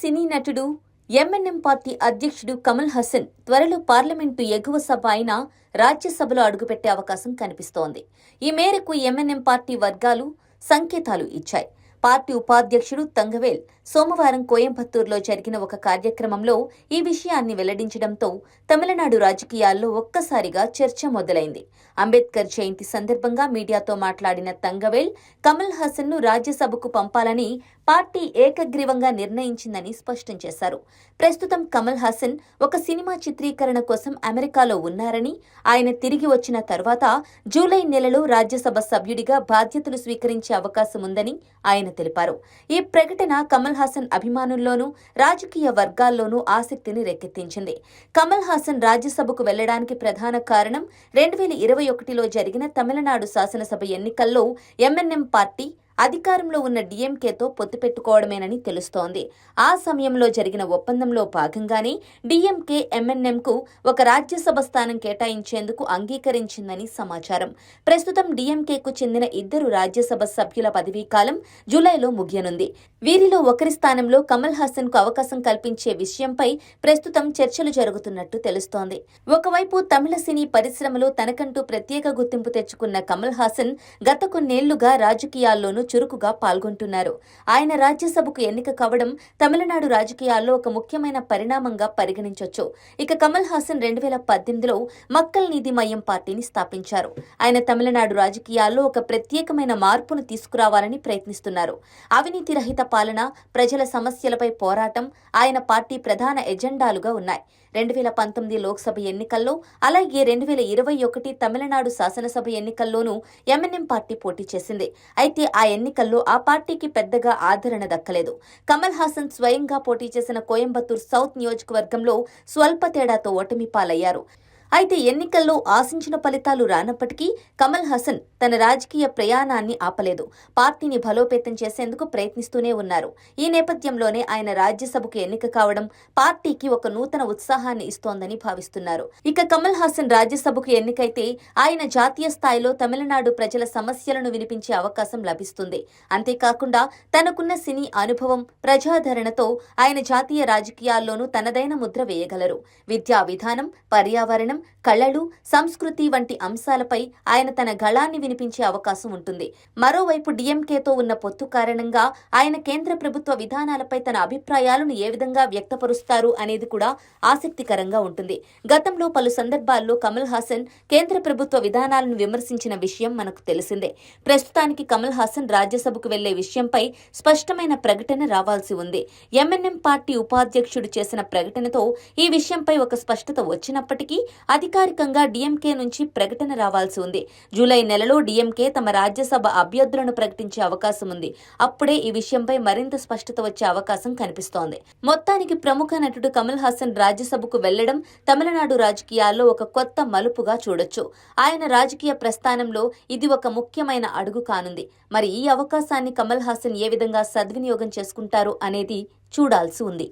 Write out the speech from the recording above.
సినీ నటుడు M&M party అధ్యక్షుడు కమల్ హసన్ త్వరలో పార్లమెంటు ఎగువ సభ అయిన రాజ్యసభలో అడుగుపెట్టే అవకాశం కనిపిస్తోంది. ఈ మేరకు ఎంఎన్ఎం పార్టీ వర్గాలు సంకేతాలు ఇచ్చాయి. పార్టీ ఉపాధ్యక్షుడు తంగవేల్ సోమవారం కోయంబత్తూరులో జరిగిన ఒక కార్యక్రమంలో ఈ విషయాన్ని వెల్లడించడంతో తమిళనాడు రాజకీయాల్లో ఒక్కసారిగా చర్చ మొదలైంది. అంబేద్కర్ జయంతి సందర్భంగా మీడియాతో మాట్లాడిన తంగవేల్ కమల్ హసన్ను రాజ్యసభకు పంపాలని పార్టీ ఏకగ్రీవంగా నిర్ణయించిందని స్పష్టం చేశారు. ప్రస్తుతం కమల్ హాసన్ ఒక సినిమా చిత్రీకరణ కోసం అమెరికాలో ఉన్నారని ఆయన తిరిగి వచ్చిన తర్వాత జూలై నెలలో రాజ్యసభ సభ్యుడిగా బాధ్యతలు స్వీకరించే అవకాశం ఉందని ఆయన తెలిపారు. ఈ ప్రకటన కమల్ హాసన్ అభిమానుల్లోనూ రాజకీయ వర్గాల్లోనూ ఆసక్తిని రేకెత్తించింది. కమల్ హాసన్ రాజ్యసభకు వెళ్ళడానికి ప్రధాన కారణం రెండు వేల ఇరవై ఒకటిలో జరిగిన తమిళనాడు శాసనసభ ఎన్నికల్లో ఎంఎన్ఎం పార్టీ అధికారంలో ఉన్న డీఎంకేతో పొత్తు పెట్టుకోవడమేనని తెలుస్తోంది. ఆ సమయంలో జరిగిన ఒప్పందంలో భాగంగానే డీఎంకే ఎంఎన్ఎంకు ఒక రాజ్యసభ స్థానం కేటాయించేందుకు అంగీకరించిందని సమాచారం. ప్రస్తుతం డీఎంకేకు చెందిన ఇద్దరు రాజ్యసభ సభ్యుల పదవీ కాలం జూలైలో ముగియనుంది. వీరిలో ఒకరి స్థానంలో కమల్ హాసన్కు అవకాశం కల్పించే విషయంపై ప్రస్తుతం చర్చలు జరుగుతున్నట్టు తెలుస్తోంది. ఒకవైపు తమిళ సినీ పరిశ్రమలో తనకంటూ ప్రత్యేక గుర్తింపు తెచ్చుకున్న కమల్ హాసన్ గత కొన్నేళ్ళుగా రాజకీయాల్లోనూ చురుకుగా పాల్గొంటున్నారు. ఆయన రాజ్యసభకు ఎన్నిక కావడం తమిళనాడు రాజకీయాల్లో ఒక ముఖ్యమైన పరిణామంగా పరిగణించొచ్చు. ఇక కమల్ హాసన్ రెండు వేల పద్దెనిమిదిలో మక్కల్ నీతి మయం పార్టీని స్థాపించారు. ఆయన తమిళనాడు రాజకీయాల్లో ఒక ప్రత్యేకమైన మార్పును తీసుకురావాలని ప్రయత్నిస్తున్నారు. అవినీతి రహిత పాలన ప్రజల సమస్యలపై పోరాటం ఆయన పార్టీ ప్రధాన ఎజెండాలుగా ఉన్నాయి. రెండు వేల పంతొమ్మిది లోక్సభ ఎన్నికల్లో అలాగే రెండు వేల ఇరవై ఒకటి తమిళనాడు శాసనసభ ఎన్నికల్లోనూ ఎంఎన్ఎం పార్టీ పోటీ చేసింది. అయితే ఆ ఎన్నికల్లో ఆ పార్టీకి పెద్దగా ఆదరణ దక్కలేదు. కమల్ హాసన్ స్వయంగా పోటీ చేసిన కోయంబత్తూర్ సౌత్ నియోజకవర్గంలో స్వల్ప తేడాతో ఓటమి పాలయ్యారు. అయితే ఎన్నికల్లో ఆశించిన ఫలితాలు రానప్పటికీ కమల్ హసన్ తన రాజకీయ ప్రయాణాన్ని ఆపలేదు. పార్టీని బలోపేతం చేసేందుకు ప్రయత్నిస్తూనే ఉన్నారు. ఈ నేపథ్యంలోనే ఆయన రాజ్యసభకు ఎన్నిక కావడం పార్టీకి ఒక నూతన ఉత్సాహాన్ని ఇస్తోందని భావిస్తున్నారు. ఇక కమల్ హాసన్ రాజ్యసభకు ఎన్నికైతే ఆయన జాతీయ స్థాయిలో తమిళనాడు ప్రజల సమస్యలను వినిపించే అవకాశం లభిస్తుంది. అంతేకాకుండా తనకున్న సినీ అనుభవం ప్రజాదరణతో ఆయన జాతీయ రాజకీయాల్లోనూ తనదైన ముద్ర వేయగలరు. విద్యా విధానం పర్యావరణం కళలు సంస్కృతి వంటి అంశాలపై ఆయన తన గళాన్ని వినిపించే అవకాశం ఉంటుంది. మరోవైపు డిఎంకేతో ఉన్న పొత్తు కారణంగా ఆయన కేంద్ర ప్రభుత్వ విధానాలపై తన అభిప్రాయాలను ఏ విధంగా వ్యక్తపరుస్తారు అనేది కూడా ఆసక్తికరంగా ఉంటుంది. గతంలో పలు సందర్భాల్లో కమల్ హాసన్ కేంద్ర ప్రభుత్వ విధానాలను విమర్శించిన విషయం మనకు తెలిసిందే. ప్రస్తుతానికి కమల్ హాసన్ రాజ్యసభకు వెళ్ళే విషయంపై స్పష్టమైన ప్రకటన రావాల్సి ఉంది. ఎంఎన్ఎం పార్టీ ఉపాధ్యక్షుడు చేసిన ప్రకటనతో ఈ విషయంపై ఒక స్పష్టత వచ్చినప్పటికీ అధికారికంగా డీఎంకే నుంచి ప్రకటన రావాల్సి ఉంది. జూలై నెలలో డీఎంకే తమ రాజ్యసభ అభ్యర్థులను ప్రకటించే అవకాశం ఉంది. అప్పుడే ఈ విషయంపై మరింత స్పష్టత వచ్చే అవకాశం కనిపిస్తోంది. మొత్తానికి ప్రముఖ నటుడు కమల్ హాసన్ రాజ్యసభకు వెళ్ళడం తమిళనాడు రాజకీయాల్లో ఒక కొత్త మలుపుగా చూడొచ్చు. ఆయన రాజకీయ ప్రస్థానంలో ఇది ఒక ముఖ్యమైన అడుగు కానుంది. మరి ఈ అవకాశాన్ని కమల్ హాసన్ ఏ విధంగా సద్వినియోగం చేసుకుంటారు అనేది చూడాల్సి ఉంది.